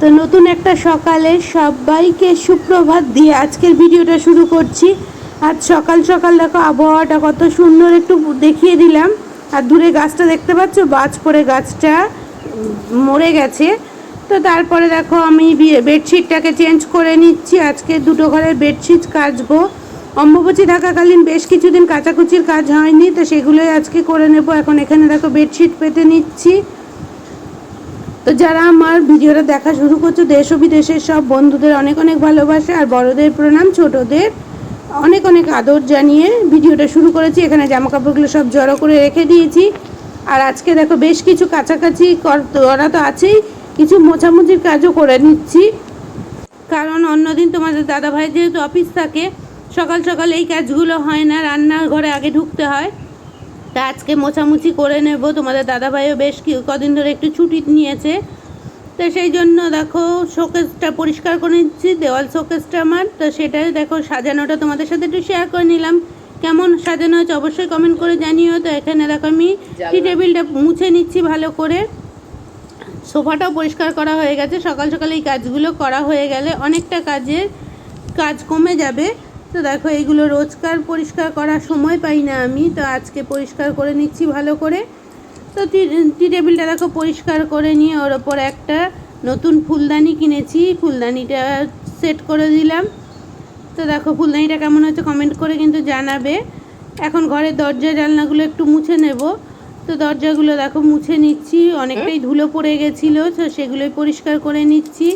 তো নতুন একটা সকালে সবাইকে সুপ্রভাত দিয়ে আজকের ভিডিওটা শুরু করছি। আজ সকাল সকাল দেখো আবহাওয়াটা কত সুন্দর একটু দেখিয়ে দিলাম। আর দূরে গাছটা দেখতে পাচ্ছ? বাজ পড়ে গাছটা মরে গেছে। তো তারপরে দেখো আমি বেডশিটটাকে চেঞ্জ করে নিচ্ছি। আজকে দুটো ঘরের বেডশিট কাচবো। অম্বুবচী থাকাকালীন বেশ কিছুদিন কাচাকুচির কাজ হয়নি, তো সেগুলোই আজকে করে নেব। এখন এখানে দেখো বেডশিট পেতে নিচ্ছি। তো যারা আমার ভিডিওটা দেখা শুরু করছ, দেশ ও বিদেশের সব বন্ধুদের অনেক অনেক ভালোবাসা আর বড়দের প্রণাম, ছোটদের অনেক অনেক আদর জানিয়ে ভিডিওটা শুরু করেছি। এখানে জামা কাপড়গুলো সব জড়ো করে রেখে দিয়েছি। আর আজকে দেখো বেশ কিছু কাছাকাছি কর- তো আছেই, কিছু মোছামুছির কাজও করে নিচ্ছি। কারণ অন্যদিন তোমাদের দাদা ভাই যেহেতু অফিস থাকে, সকাল সকাল এই কাজগুলো হয় না, রান্নার ঘরে আগে ঢুকতে হয়। তা আজকে মোছামুছি করে নেব। তোমাদের দাদাভাইও বেশ কি- কদিন ধরে একটু ছুটি নিয়েছে। তো সেই জন্য দেখো শোকেসটা পরিষ্কার করে নিচ্ছি দেওয়াল শোকেসটা আমার। তো সেটাই দেখো সাজানোটা তোমাদের সাথে একটু শেয়ার করে নিলাম। কেমন সাজানো হয়েছে অবশ্যই কমেন্ট করে জানিও। তো এখানে দেখো আমি টি টেবিলটা মুছে নিচ্ছি ভালো করে। সোফাটাও পরিষ্কার করা হয়ে গেছে। সকাল সকাল এই কাজগুলো করা হয়ে গেলে অনেকটা কাজের কাজ কমে যাবে। তো দেখো এইগুলো রোজকার পরিষ্কার করার সময় পাই না আমি, তো আজকে পরিষ্কার করে নিচ্ছি ভালো করে। তো টি টি টেবিলটা দেখো, পরিষ্কার করে নিয়ে ওর ওপর একটা নতুন ফুলদানি কিনেছি। ফুলদানিটা সেট করে দিলাম। তো দেখো, ফুলদানিটা কেমন হচ্ছে কমেন্ট করে কিন্তু জানাবে। এখন ঘরের দরজা জানলাগুলো একটু মুছে নেব। তো দরজাগুলো দেখো, মুছে নিচ্ছি। অনেকটাই ধুলো পড়ে গেছিল, তো সেগুলোই পরিষ্কার করে নিচ্ছি।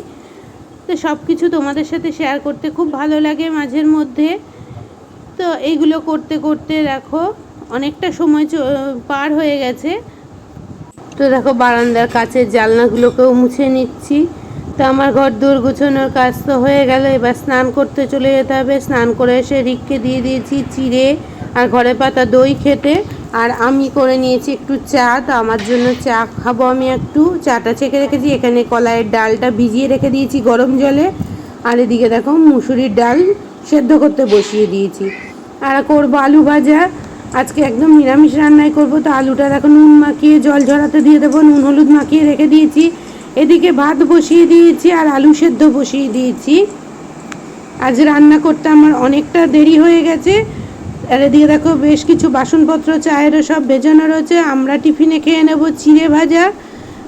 তো সব কিছু তোমাদের সাথে শেয়ার করতে খুব ভালো লাগে মাঝের মধ্যে। তো এইগুলো করতে করতে দেখো, অনেকটা সময় পার হয়ে গেছে। তো দেখো বারান্দার কাছের জানলাগুলোকেও মুছে নিচ্ছি। তো আমার ঘর দূর গুছানোর কাজ তো হয়ে গেল, এবার স্নান করতে চলে যেতে হবে। স্নান করে এসে রিককে দিয়ে দিয়েছি চিড়ে আর ঘরে পাতা দই খেতে। আর আমি করে নিয়েছি একটু চা, তো আমার জন্য চা খাব আমি একটু। চাটা ছেঁকে রেখেছি, এখানে কলাইয়ের ডালটা ভিজিয়ে রেখে দিয়েছি গরম জলে। আর এদিকে দেখো মুসুরির ডাল সেদ্ধ করতে বসিয়ে দিয়েছি। আর করব আলু ভাজা। আজকে একদম নিরামিষ রান্নাই করব, তো আলুটা দেখো নুন মাখিয়ে জল ঝরাতে দিয়ে দেবো, নুন হলুদ মাখিয়ে রেখে দিয়েছি। এদিকে ভাত বসিয়ে দিয়েছি আর আলু সেদ্ধ বসিয়ে দিয়েছি। আজ রান্না করতে আমার অনেকটা দেরি হয়ে গেছে। আর এদিকে দেখো বেশ কিছু বাসনপত্র চায়েরও সব ভেজানো রয়েছে। আমরা টিফিনে খেয়ে নেব চিড়ে ভাজা।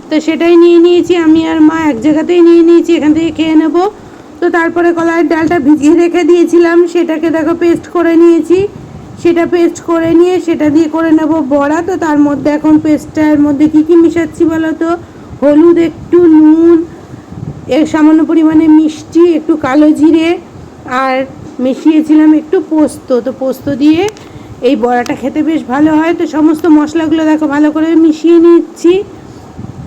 তো সেটাই নিয়ে নিয়েছি। আমি আর মা এক জায়গাতেই নিয়ে নিয়েছি, এখান থেকে খেয়ে নেব। তো তারপরে কলাইয়ের ডালটা ভিজিয়ে রেখে দিয়েছিলাম। সেটাকে দেখো পেস্ট করে নিয়েছি। সেটা পেস্ট করে নিয়ে সেটা দিয়ে করে নেব বড়া। তো তার মধ্যে এখন পেস্টটার মধ্যে কি কি মিশাচ্ছি বলো তো? হলুদ, একটু নুন, এর সামান্য পরিমাণে মিষ্টি, একটু কালো জিরে, আর মিশিয়েছিলাম একটু পোস্ত। তো পোস্ত দিয়ে এই বড়াটা খেতে বেশ ভালো হয়। তো সমস্ত মশলাগুলো দেখো ভালো করে মিশিয়ে নিচ্ছি।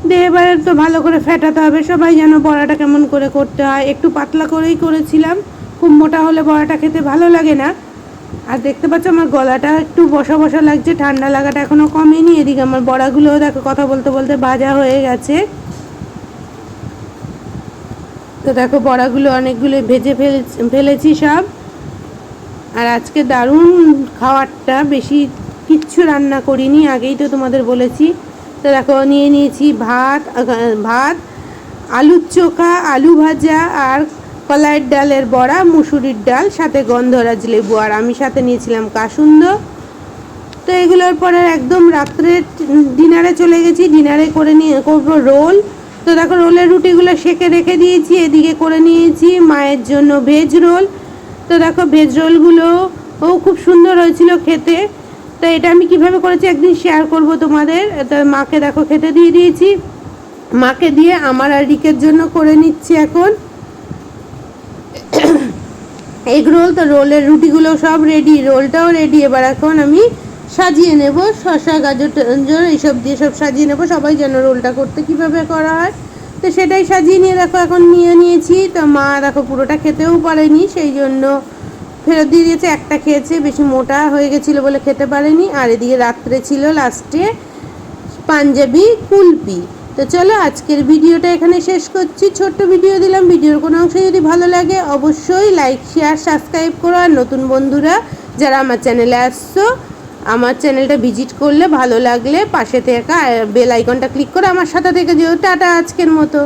দিয়ে এবারে তো ভালো করে ফেটাতে হবে। সবাই যেন বড়াটা কেমন করে করতে হয়। একটু পাতলা করেই করেছিলাম। খুব মোটা হলে বড়াটা খেতে ভালো লাগে না। আর দেখতে পাচ্ছ আমার গলাটা একটু বসা বসা লাগছে। ঠান্ডা লাগাটা এখনও কমেনি। এদিকে আমার বড়াগুলোও দেখো কথা বলতে বলতে ভাজা হয়ে গেছে। তো দেখো বড়াগুলো অনেকগুলো ভেজে ফেলেছি ফেলেছি সব। আর আজকে দারুণ খাওয়ারটা, বেশি কিচ্ছু রান্না করিনি, আগেই তো তোমাদের বলেছি। তো দেখো, নিয়ে নিয়েছি ভাত ভাত, আলুর চোখা, আলু ভাজা আর কলাইয়ের ডালের বড়া, মুসুরির ডাল, সাথে গন্ধরাজ লেবু, আর আমি সাথে নিয়েছিলাম কাসুন্দ। তো এগুলোর পরে একদম রাত্রে ডিনারে চলে গেছি, ডিনারে করে নিয়ে করব রোল। তো দেখো, রোলের রুটিগুলো সেকে রেখে দিয়েছি, এদিকে করে নিয়েছি মায়ের জন্য ভেজ রোল। তো দেখো ভেজ রোলগুলো ও খুব সুন্দর হয়েছিল খেতে। তো এটা আমি কীভাবে করেছি একদিন শেয়ার করব তোমাদের। তো মাকে দেখো খেতে দিয়ে দিয়েছি। মাকে দিয়ে আমার আর রিকের জন্য করে নিচ্ছি এখন। এগ রোল, তো রোলের রুটিগুলো সব রেডি রোলটাও রেডি এবার এখন আমি সাজিয়ে নেব, শসা, গাজর এইসব দিয়ে সব সাজিয়ে নেব। সবাই যেন রোলটা করতে কীভাবে করা হয়। তো সেটাই সাজিয়ে নিয়ে দেখো, এখন নিয়ে নিয়েছি। তো মা দেখো পুরোটা খেতেও পারেনি, সেই জন্য ফেরত দিয়ে দিয়েছে। একটা খেয়েছে, বেশি মোটা হয়ে গেছিল বলে খেতে পারেনি। আর এদিকে রাত্রে ছিল লাস্টে পাঞ্জাবি কুলপি। তো চলো, আজকের ভিডিওটা এখানে শেষ করছি। ছোট্ট ভিডিও দিলাম, ভিডিওর কোনো অংশ যদি ভালো লাগে অবশ্যই লাইক শেয়ার সাবস্ক্রাইব করো। আর নতুন বন্ধুরা, যারা আমার চ্যানেলে আসছো আমার চ্যানেলটা ভিজিট করলে ভালো লাগলে পাশে থেকে বেল আইকনটা ক্লিক করে আমার সাথে থেকে যেও। টাটা আজকের মতো।